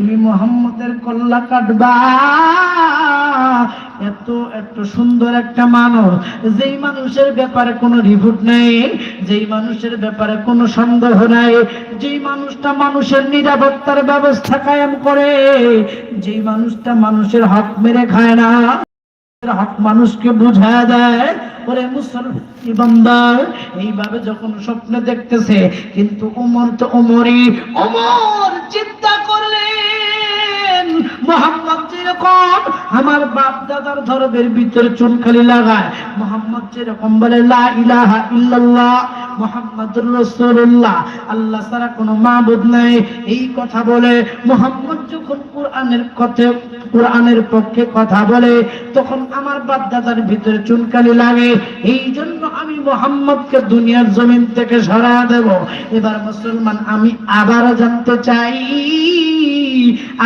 তুমি মোহাম্মদের কল্লা কাটবা। এত এত সুন্দর একটা মানুষ। যেই মানুষের ব্যাপারে কোনো রিপোর্ট নেই, যেই মানুষের ব্যাপারে কোনো সন্দেহ নাই, যেই মানুষটা মানুষের নিরাপত্তার ব্যবস্থা কায়েম করে, যেই মানুষটা মানুষের হক মেরে খায় না হক মানুষকে বুঝা দেয়। ওরে মুসলমান এইভাবে যখন স্বপ্নে দেখতেছে, কিন্তু ওমর তো ওমরই। ওমর চিন্তা করলেন মোহাম্মদ যেরকম আমার বাপ দাদার ধর্মের ভিতরে চুনখালি লাগায়, মোহাম্মদ যেরকম বলে, লা ইলাহা ইল্লাল্লাহ মোহাম্মদুর আল্লাহ ছাড়া কোনো নাই। এই কথা বলে, মোহাম্মদ যখন কোরআনের কোরআনের পক্ষে কথা বলে, তখন আমার ভিতরে চুনকালি লাগে। এই জন্য আমি মোহাম্মদকে দুনিয়ার জমিন থেকে সরা দেব। এবার মুসলমান, আমি আবার জানতে চাই,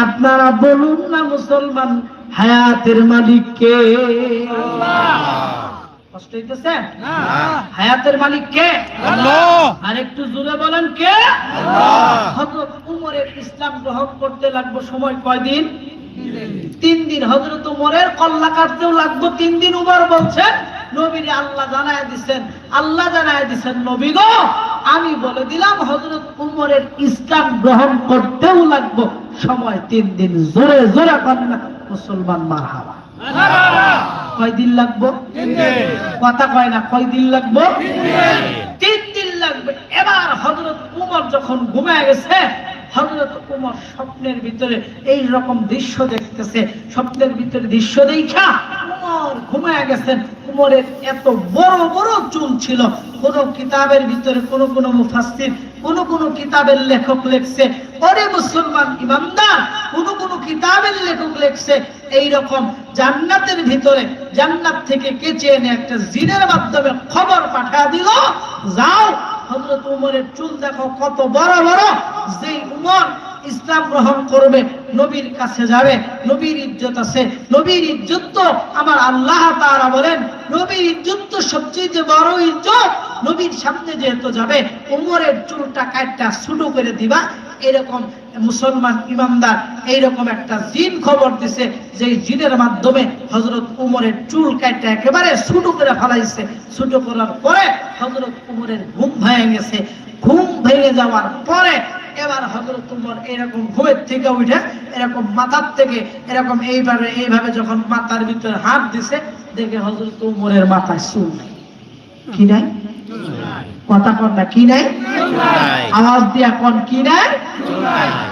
আপনারা বলুন না মুসলমান, হায়াতের মালিক কে? কষ্ট হইতেছে? হায়াতের মালিক কে? আর একটু জোরে বলেন কে? হযরত উমরের ইসলাম গ্রহণ করতে লাগবে সময় কয়দিন তিন দিন। হজরত উমরের কল্লা কাটতেও লাগবে তিন দিন। উমর বলছেন নবীরে আল্লাহ জানায় দিছেন আল্লাহ জানায় দিছেন নবী গো আমি বলে দিলাম হজরত উমরের ইসলাম গ্রহণ করতেও লাগবে সময় তিন দিন। জোরে জোরে কন্যা মুসলমান মার হাওয়া কয়দিন লাগবো? কথা কয় না কয়দিন লাগবো? তিন দিন লাগবে। এবার হজরত উমর যখন ঘুমায় গেছে হজরত উমর স্বপ্নের ভিতরে এই রকম দৃশ্য দেখতেছে। স্বপ্নের ভিতরে দৃশ্য দেখা উমর ঘুমায় গেছেন। উমরের এত বড় বড় চুল ছিল। কোন কিতাবের ভিতরে কোন কোন মুফাসসির, কোন কোন কিতাবের লেখক লেখছে, ওরে মুসলমান ইমানদার কোন কোন কিতাবের লেখক লেখছে এই রকম জান্নাতের ভিতরে জান্নাত থেকে কেচে এনে একটা জিনের মাধ্যমে খবর পাঠা দিল। যাও, হযরত উমরের চুল দেখো কত বড় বড়। যেই উমর ইসলাম গ্রহণ করবে, নবীর কাছে যাবে, নবীর ইজ্জত আছে, নবীর ইজ্জত তো আমার আল্লাহ তাআলা বলেন, নবীর ইজ্জত তো সবচেয়ে বড় ইজ্জত। নবীর সামনে যেহেতু যাবে, উমরের চুলটা কাটটা শুরু করে দিবা। এরকম মুসলমান ইমামদার এইরকম একটা জিন খবর দিছে যে জিনের মাধ্যমে হজরত উমরের চুল কাটটা একেবারে শুরু করে ফেলাইছে। শুরু করার পরে হজরত উমরের ঘুম ভেঙে গেছে। ঘুম ভেঙে যাওয়ার পরে এবার হজরত উমর এরকম ঘুমের থেকে উঠে এরকম মাথার থেকে এরকম এইভাবে এইভাবে যখন মাথার ভিতরে হাত দিছে দেখে হজরত উমরের মাথায় চুল নাই। কি নাই? কথা কন না কি নাই? আওয়াজ দিয়া কোন কি নাই?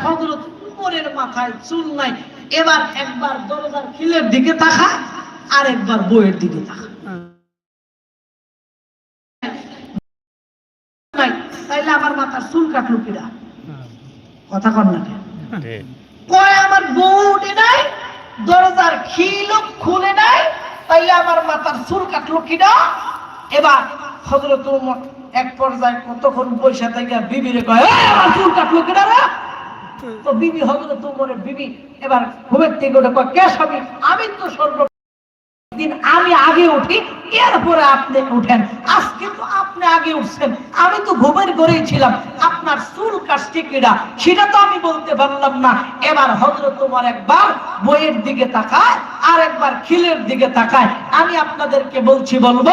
হযরত উমরের মাথায় চুল নাই। এবার একবার দরজার খিলের দিকে তাকায় আর একবার বইয়ের দিকে নাই, তাইলে আমার মাথার চুল কাটলো কিরা? কথা কন না কয় আমার বউ উঠে নাই দরজার খিল খুলে নাই তাইলে আমার মাথার চুল কাটলো কিনা এবার হজরত এক পর্যায়ে কতক্ষণ পয়সা থেকে বিবিরে কয় "এই, আমার চুল কাটলো কিনা রে? তো বিবি হজরত উমরের বিবি এবার ঘুমের থেকে ওটা কয় কে স্বামী? আমি তো সর্ব আমি আগে উঠি, এরপরে আপনি উঠেন। আজকে তো আপনি আগে উঠছেন। আমি তো ঘুমের ঘরেই ছিলাম। আপনার চুল কাটছে কিনা, সেটা তো আমি বলতে পারলাম না। এবার হজরত তোমার একবার বইয়ের দিকে তাকায় আর একবার খিলের দিকে তাকায়। আমি আপনাদেরকে বলছি, বলব,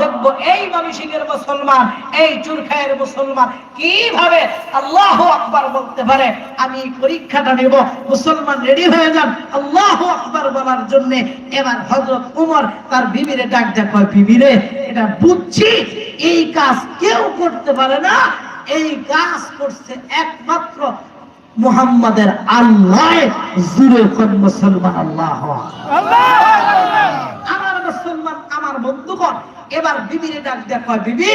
দেখব এই মামিসিংহের মুসলমান, এই চুরখায়ের মুসলমান কীভাবে আল্লাহ আকবার বলতে পারে? আমি পরীক্ষাটা নেব। মুসলমান রেডি হয়ে যান। আল্লাহ আকবার বলার জন্য এবার হজরত উমর তার বিবিরে ডাক দেখো বিবিরে, এটা বুঝছি, এই কাজ কেউ করতে পারে না। এই কাজ করছে একমাত্র মুহাম্মাদের আল্লাহ জুরে কোন মুসলমান আল্লাহ মুসলমান আমার বন্ধুগণ, এবার বিবিরে ডাক দেখো বিবি,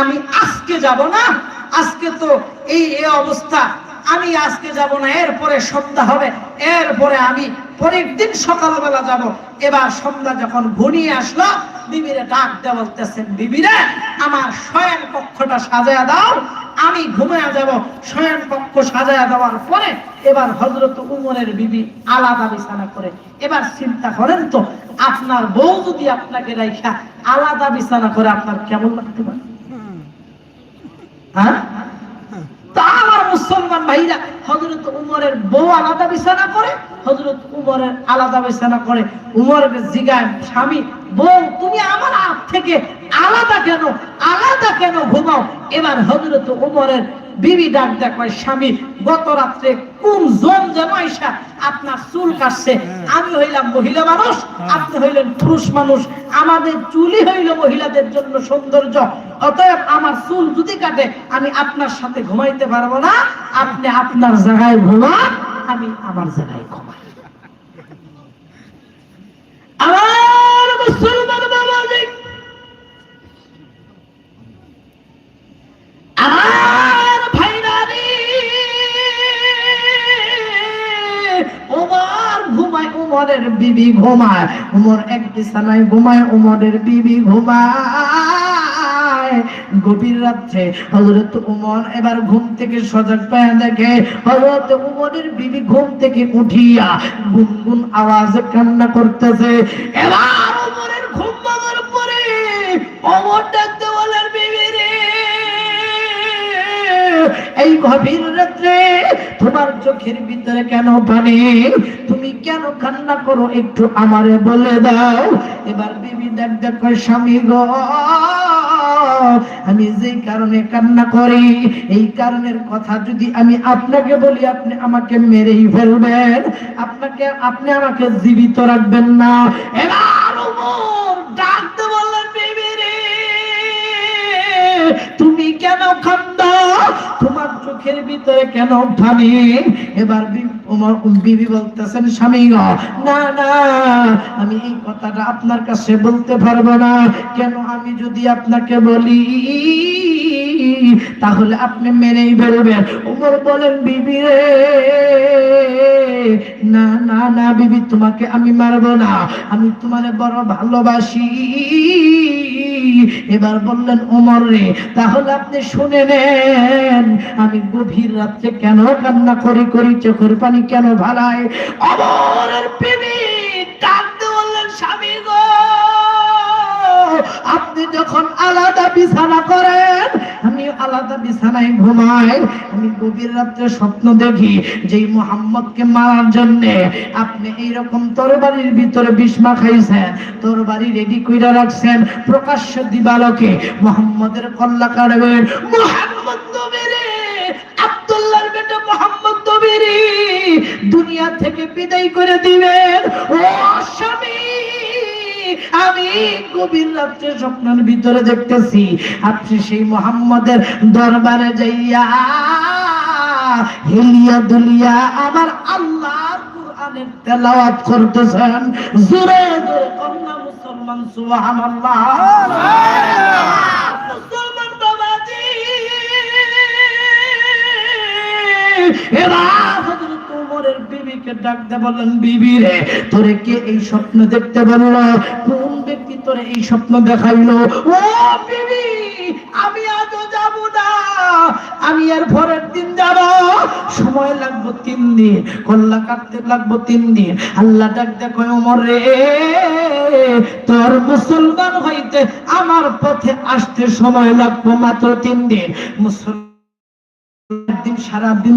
আমি আজকে যাব না? আজকে তো এই, এ অবস্থা। আমি আজকে যাব না, এরপরে সন্ধ্যা হবে। এরপরে আমি পরের দিন সকালবেলা যাব। এবার সন্ধ্যা যখন ঘনিয়ে আসলো, বিবিরে ডাক দেওয়া বলতেছেন, বিবিরে, আমার শয়ন কক্ষটা সাজায়া দাও আমি ঘুমিয়ে যাব শয়ন কক্ষ সাজায়া দেওয়ার পরে এবার হজরত উমরের বিবি আলাদা বিছানা করে। এবার চিন্তা করেন তো, আপনার বউ যদি আপনাকে রাইখা আলাদা বিছানা করে, আপনার কেমন লাগতে পারে? হ্যাঁ? মুসলমান ভাইরা হজরত উমরের বউ আলাদা বিছানা করে হজরত উমরের আলাদা বিছানা করে। উমরকে জিগায়, স্বামী, বউ, তুমি আমার হাত থেকে আলাদা কেন আলাদা কেন ঘুমাও? এবার হজরত উমরের বিবি ডাক দেখ স্বামী, গত রাত্রে কোন আইসা আপনার চুল কাটছে? আমি হইলাম মহিলা মানুষ, আপনি হইলেন পুরুষ মানুষ। আমাদের চুলই হইল মহিলাদের জন্য সৌন্দর্য। অতএব আমার চুল যদি কাটে, আমি আপনার সাথে ঘুমাইতে পারব না। আপনি আপনার জায়গায় ঘুমান, আমি আমার জায়গায় ঘুমাই। আমার উমরের বিবি ঘুমায়, উমর এক বিছানায় ঘুমায়, উমরের বিবি ঘুমায়। গভীর রাত্রে হজরত উমর এবার ঘুম থেকে সজাগ পায় দেখে হজরত উমরের বিবি ঘুম থেকে উঠিয়া গুনগুন আওয়াজে কান্না করতেছে, এবার উমরের ঘুম ভাঙার পরে অমর ডাকতে বলেন বিবি রে। এই গভীর রাত্রে তোমার চোখের ভিতরে কেন পানি? তুমি কেন কান্না করো? একটু আমারে বলে দাও। এবার বিবি দেখ দেখ স্বামী গো, আমি যে কারণে কান্না করি, এই কারণের কথা যদি আমি আপনাকে বলি, আপনি আমাকে মেরেই ফেলবেন। আপনাকে, আপনি আমাকে জীবিত রাখবেন না। এবার ওমর কেন কান্দা তোমার চোখের ভিতরে কেন পানি এবার ওমর বিবি বলতেছেন, স্বামী না না, আমি এই কথাটা আপনার কাছে বলতে পারব না। কেন আমি যদি আপনাকে বলি, তাহলে আপনি মেনেই ফেলবেন। ওমর বলেন, বিবি রে না না না, বিবি, তোমাকে আমি মারবো না। আমি তোমারে বড় ভালোবাসি। এবার বললেন, ওমর রে, তাহলে আপনি শুনে নেন, আমি গভীর রাত্রে কেন কান্না করি করি চোখের পানি কেন ভালায়? অমরের প্রেমী ডাকতে আপনি যখন আলাদা বিছানা করেন, আমি আলাদা বিছানায় ঘুমাই, আমি গভীর রাত্রে স্বপ্ন দেখি যে মোহাম্মদকে মারার জন্য আপনি এইরকম তরবারির ভিতরে বিস্মা খাইছেন তরবারি রেডি কইরা রাখছেন, প্রকাশ্য দিবালকে মোহাম্মদের কল্লা কাটবেন দুনিয়া থেকে বিদায় করে দিবেন। ও স্বামী আমি গভীর রাত্রে স্বপ্নের ভিতরে দেখতেছি, আপনি সেই মোহাম্মদের দরবারে যাইয়া হেলিয়া দুলিয়া আমার আল্লাহর কোরআনের করতেছেন। জোরে কন্যা মুসলমান, সুবহানাল্লাহ। মুসলমান বাবাজি, এবার উমরের বিবিকে ডাকতে বললেন, বিবি রে, তোরে কে এই স্বপ্ন দেখতে বলল? কোন ব্যক্তি তোরে এই স্বপ্ন দেখাইলো? ও বিবি, আমি আজও যাব না, আমি এর পরের দিন যাব। সময় লাগবো তিন দিন, কল্লা কাটতে লাগবো তিন দিন। আল্লাহ ডাক দেখো ওমর রে, তোর মুসলমান হইতে আমার পথে আসতে সময় লাগবো মাত্র তিন দিন। মুসলমান দিন সারা দিন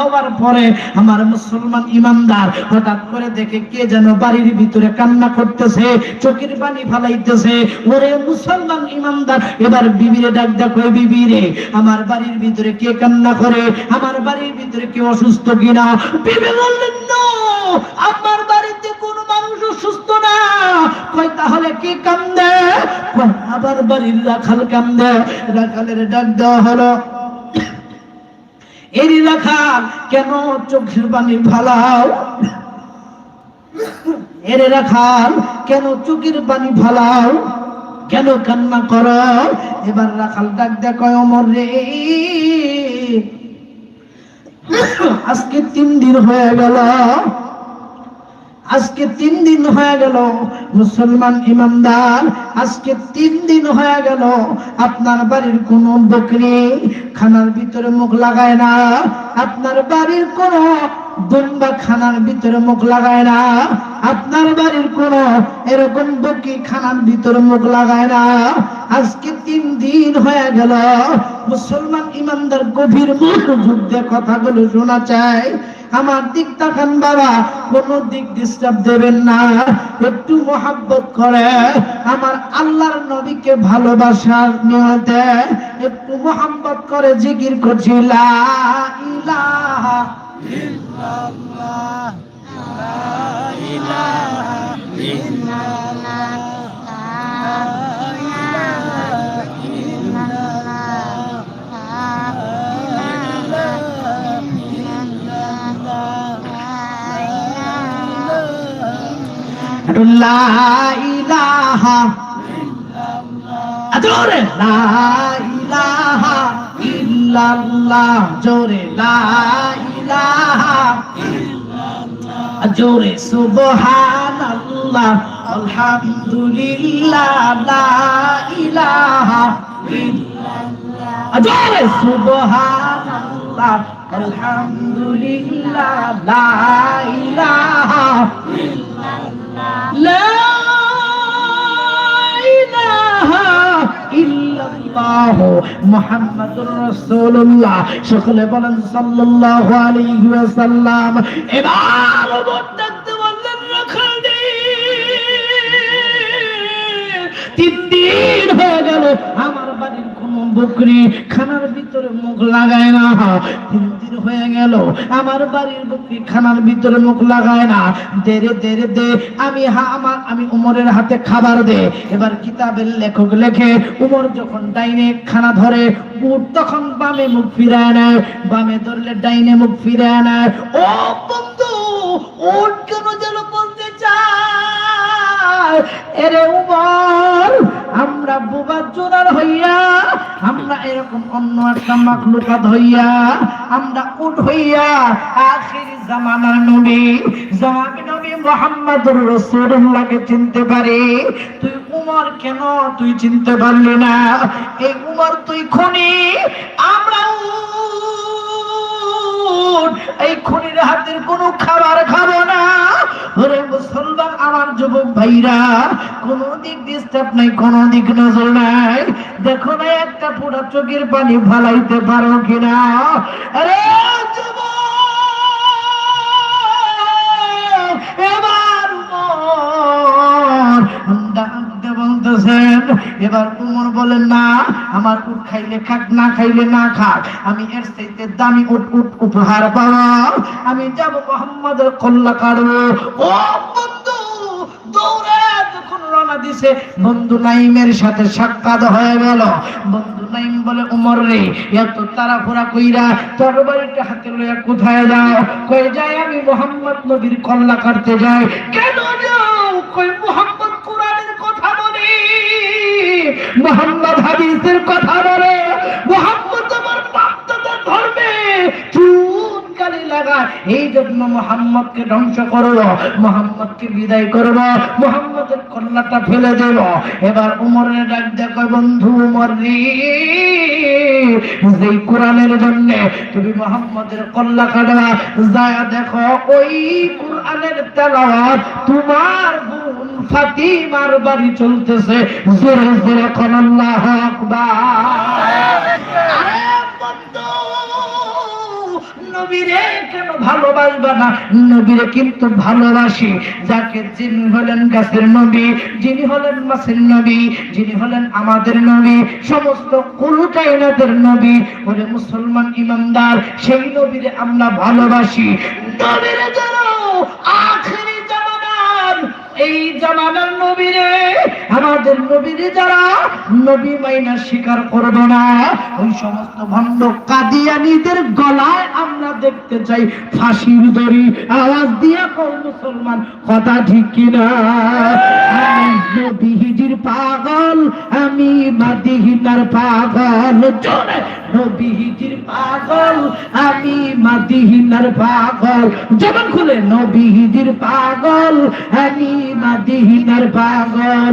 হওয়ার পরে আমার মুসলমান ইমানদার হঠাৎ করে দেখে কে যেন বাড়ির ভিতরে কান্না করতেছে চোখের পানি ফালাইতেছে। ওরে মুসলমান ইমানদার এবার বিবিরে ডাক ওই বিবিরে আমার বাড়ির ভিতরে কে কান্না করে? আমার বাড়ির ভিতরে কে অসুস্থ কিনা? বিবি বললেন "No, আমার বাড়িতে কোনো মানুষ অসুস্থ না। কয় তাহলে কে কান্দে? আবার বাড়ির রাখাল কান্দে। রাখালের ডাক দেওয়া হলো এরি রাখাল কেন চোখের পানি ফালাও? এরে রাখাল কেন চোখের পানি ফালাও? কেন কান্না কর? এবার রাখাল ডাক দেখো অমর রে। আজকে তিন দিন হয়ে গেল। আজকে তিন দিন হয়ে গেল, মুসলমান ইমানদার, আজকে তিন দিন হয়ে গেল, আপনার বাড়ির কোন বকরি খানার ভিতরে মুখ লাগায় না, আপনার বাড়ির কোন খানার ভিতরে মুখ লাগায় না, আপনার বাড়ির কোন এরকম বকি খানার ভিতরে মুখ লাগায় না। আজকে তিন দিন হয়ে গেল, মুসলমান ইমানদার গভীর মনোযোগ দিয়ে কথাগুলো শোনা চায় আমার দিক তাকান বাবা, কোন দিক ডিস্টার্ব দেবেন না। একটু মোহাব্বত করে, আমার আল্লাহর নবীকে ভালোবাসার নিয়তে একটু মোহাব্বত করে জিকির করছি ইলাহা লা ইলাহা জোরে। লা ইলাহা ইল্লাল্লাহ। জোরে লা ইলাহা জোরে সুবহানাল্লাহ। আলহামদুলিল্লাহ। লা ইলাহা ইল্লাল্লাহ। জোরে সুবহানাল্লাহ। আলহামদুলিল্লাহ। লা ইলাহা সকলে বলেন সাল্লাল্লাহু তিন দিন হয়ে গেল, আমার বাড়ির কোন বকরি খানার ভিতরে মুখ লাগায় না। দিন হয়ে গেল। আমার বাড়ির বুকি খানার ভিতরে মুখ লাগায় না। দেরে দেরে, দে, আমি হা আমার আমি উমরের হাতে খাবার দে। এবার কিতাবের লেখক লেখে, উমর যখন ডাইনে খানা ধরে উট তখন বামে মুখ ফিরায় নেয়, বামে ধরলে ডাইনে মুখ ফিরায় নেয়। ও বন্ধু উট কেন যেন চায় এরে উমর, আমরা জোরার হইয়া, আমরা এরকম অন্য একটা হইয়া, আমরা হইয়া আখির জামানার নবী নবী মোহাম্মদুর রাসূলুল্লাহকে চিনতে পারি। তুই উমর কেন তুই চিনতে পারলি না? এই উমর তুই খুনি, আমরা এই খুনির হাতের কোনো খাবার খাব না। ওরে মুসলমান যুবক ভাইরা, কোন দিক ডিস্টার্ব নাই, কোন দিক নজর নাই। দেখো না, একটা পুরা চোখের পানি ফালাইতে পারো কিনা? আরে এবার উমর। বলেন, না, আমার উট খাইলে খাক, না খাইলে না খাক। আমি এর চাইতে দামি উট উট উপহার আমি যাব মোহাম্মদের কল্লা কাটবো ও রওনা বন্ধু নাইমের সাথে সাক্ষাৎ হয়ে গেল। বন্ধু নাইম বলে, উমর রে, এত তাড়াহুড়া কইরা তরবারিটা হাতে লইয়া কোথায় যাও? কই যাই আমি মোহাম্মদ নবীর কল্লা কাটতে যাই। কেন যাও? কই মোহাম্মদ কোরআনের কথা বলে, মোহাম্মদ হাদিসের কথা বলে, মোহাম্মদ আমার বাপদাদার ধর্মে চুন কালি লাগা এই জন্য মোহাম্মদকে ধ্বংস করল, মোহাম্মদকে বিদায় করল, মোহাম্মদের কল্লাটা ফেলে দেব এবার উমরের ডাক দেখো বন্ধু, উমর যেই কোরআনের জন্য তুমি মোহাম্মদের কল্লা কাটা, যায় দেখো ওই কোরআনের তেলাওয়াত তোমার বোন ফাতিমার বাড়ি চলতেছে। জোরে জোরে কোন আল্লাহ আকবার। নবীরে কেন ভালোবাসবা না? নবীরে কিন্তু ভালোবাসি, যাকে যিনি হলেন গাছের নবী, যিনি হলেন মাছের নবী, যিনি হলেন আমাদের নবী, সমস্ত কুলুটাইনাদের নবী। ওরে মুসলমান ইমানদার, সেই নবীরে আমরা ভালোবাসি। নবীরে জানো, আখেরি জামানার, এই জামানার নবীরে আমাদের নবীরে যারা নবী মাইনা স্বীকার করবে না, ওই সমস্ত ভণ্ড কাদিয়ানিদের গলায় আমরা দেখতে চাই ফাঁসির দড়ি। আওয়াজ দিয়া কর মুসলমান, কথা ঠিক কিনা? নবীজির পাগল, আমি মাদিহিনার পাগল, জোরে। নবীজির পাগল, আমি মাদিহিনার পাগল যেমন খুলে। নবীজির পাগল, আমি মাদিহিনার পাগল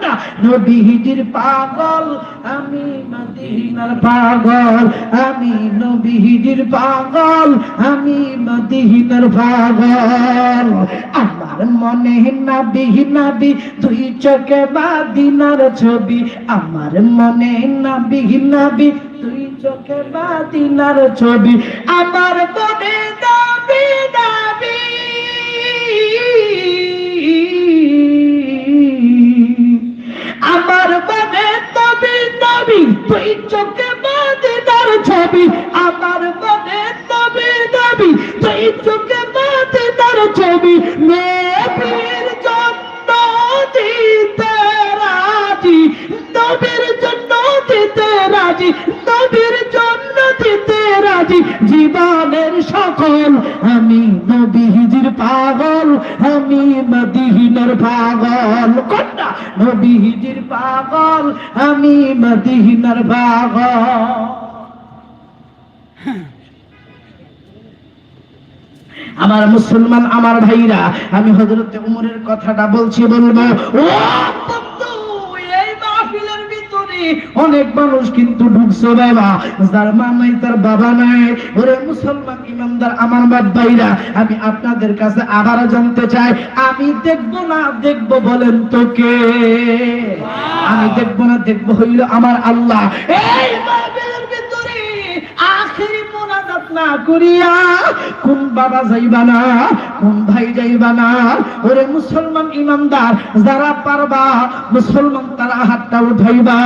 নবীজির পাগল, আমি মদিনার পাগল, আমি নবীজির পাগল, আমি মদিনার পাগল। আমার মনে নাবি নাবি তুই চোখে বাদিনার ছবি। আমার মনে নাবি নাবি তুই চোখে বাদিনার ছবি। আমার মনে আমি মদিনার বাগ। আমার মুসলমান আমার ভাইরা আমি হজরত উমরের কথাটা বলছি বলব অনেক মানুষ কিন্তু ঢুকছো বাবা। যার মা নাই তার বাবা নাই। ওরে মুসলমান ইমানদার, আমার বাদ ভাইরা, আমি আপনাদের কাছে আবার জানতে চাই, আমি দেখব না দেখব বলেন তোকে আমি দেখব না দেখব হইল আমার আল্লাহ। এই মাহফিলের ভিতরে আখেরি মোনাজাত না করিয়া, কোন বাবা যাইবা না, কোন ভাই যাইবা না? ওরে মুসলমান ইমানদার, যারা পারবা, মুসলমান তারা হাতটা উঠাইবা।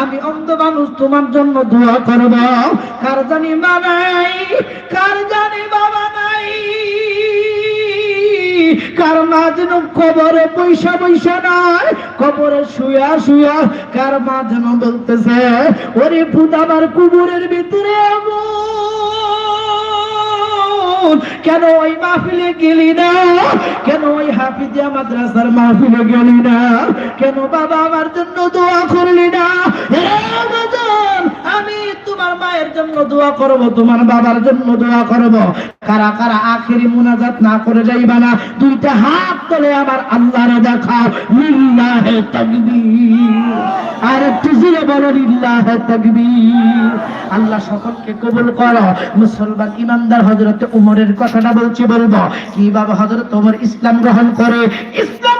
আমি অন্ধ মানুষ, তোমার জন্য দোয়া করব। কার জানি মা নাই, কার জানি বাবা নাই? কার মা যেন কবরে পয়সা পয়সা নাই, কবরে শুয়া শুয়া কার মা যেন বলতেছে, ওরে ভূত আমার কুবুরের ভিতরে কেন ওই মাহফিলে গেলি না? কেন ওই হাফিজিয়া মাদ্রাসার মাহফিলে গেলি না? কেন বাবা আমার জন্য দোয়া করলি না? তোমার মায়ের জন্য দোয়া করব, তোমার বাবার জন্য দোয়া করব। কারা কারা আখেরি না করে যাইবা না হাত তোলে আমার আল্লাহরে দেখা লিল্লাহে তাকবীর। আর একটু জোরে বলো, লিল্লাহে তাকবীর। আল্লাহ সকলকে কবুল করো। মুসলমান ইমানদার হযরত উমরের কথাটা বলছি, বলব। কীভাবে হযরত ওমর ইসলাম গ্রহণ করে? ইসলাম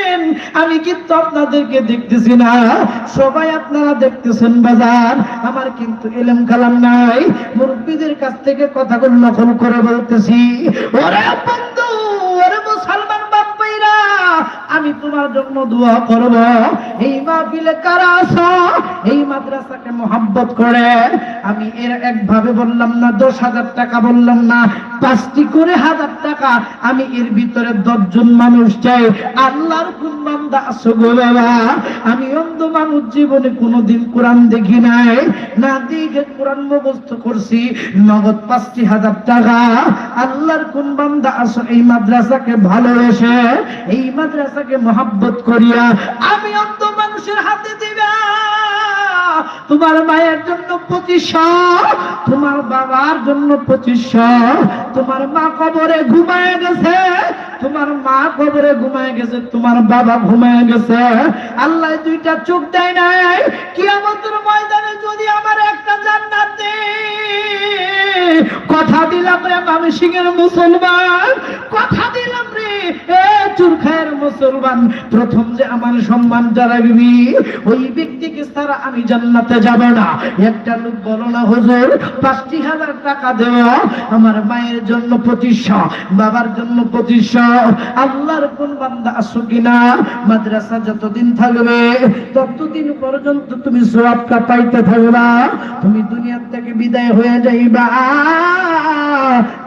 আমি কিন্তু আপনাদেরকে দেখতেছি না। সবাই আপনারা দেখতেছেন বাজার। আমার কিন্তু এলেম কালাম নাই। মুরব্বীদের কাছ থেকে কথাগুলো নকল করে বলতেছি, ওরে বন্ধু আমি তোমার জন্য দোয়া করব। এই মাহফিলে কারা আছো এই মাদ্রাসাকে মোহাব্বত করে। আমি এর একভাবে বললাম না, দশ হাজার টাকা বললাম না, পাঁচটি করে হাজার টাকা। আমি এর ভিতরে দশজন মানুষ চাই। আল্লাহর কোন বান্দা আছো গো বাবা? আমি অন্ধ মানুষ জীবনে কোনোদিন কোরআন দেখি নাই। না দিকে কোরআন মুখস্থ করছি। নগদ পাঁচটি হাজার টাকা। আল্লাহর কোন বান্দা আছো এই মাদ্রাসাকে ভালোবেসে? এই মাদ্রাসাকে মহাব্বত করিয়া, আমি অন্ধ মানুষের হাতে দিবা। তোমার মায়ের জন্য পঁচিশশো তোমার বাবার জন্য পঁচিশশো তোমার মা কবরে ঘুমায় গেছে, তোমার মা কবরে ঘুমায় গেছে, তোমার বাবা ঘুমায় গেছে। আল্লাহ দুইটা চোখ দেয় নাই। কি আমাদের ময়দানে যদি আমার একটা জান্নাত কথা দিলাম রে আমি সিংহের মুসলমান, কথা দিলাম চুরখায়ের মুসলমান, প্রথম যে আমার সম্মান ওই ব্যক্তিকে ছাড়া আমি জান্নাতে যাব না। একটা লোক বলো না, হুজুর, পাঁচটি হাজার টাকা দেওয়া আমার মায়ের জন্য পঁচিশশো বাবার জন্য পঁচিশশো আল্লাহর কোন বান্দা আসো কিনা? মাদ্রাসা যতদিন থাকবে, ততদিন পর্যন্ত তুমি সোয়াবটা পাইতে থাকবা, তুমি দুনিয়ার থেকে বিদায় হয়ে যাইবা।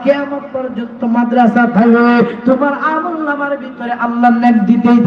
কেমন পর্যন্ত মাদ্রাসা থাকবে, তোমার আমল ভিতরে আল্লাহ নেক দিতেই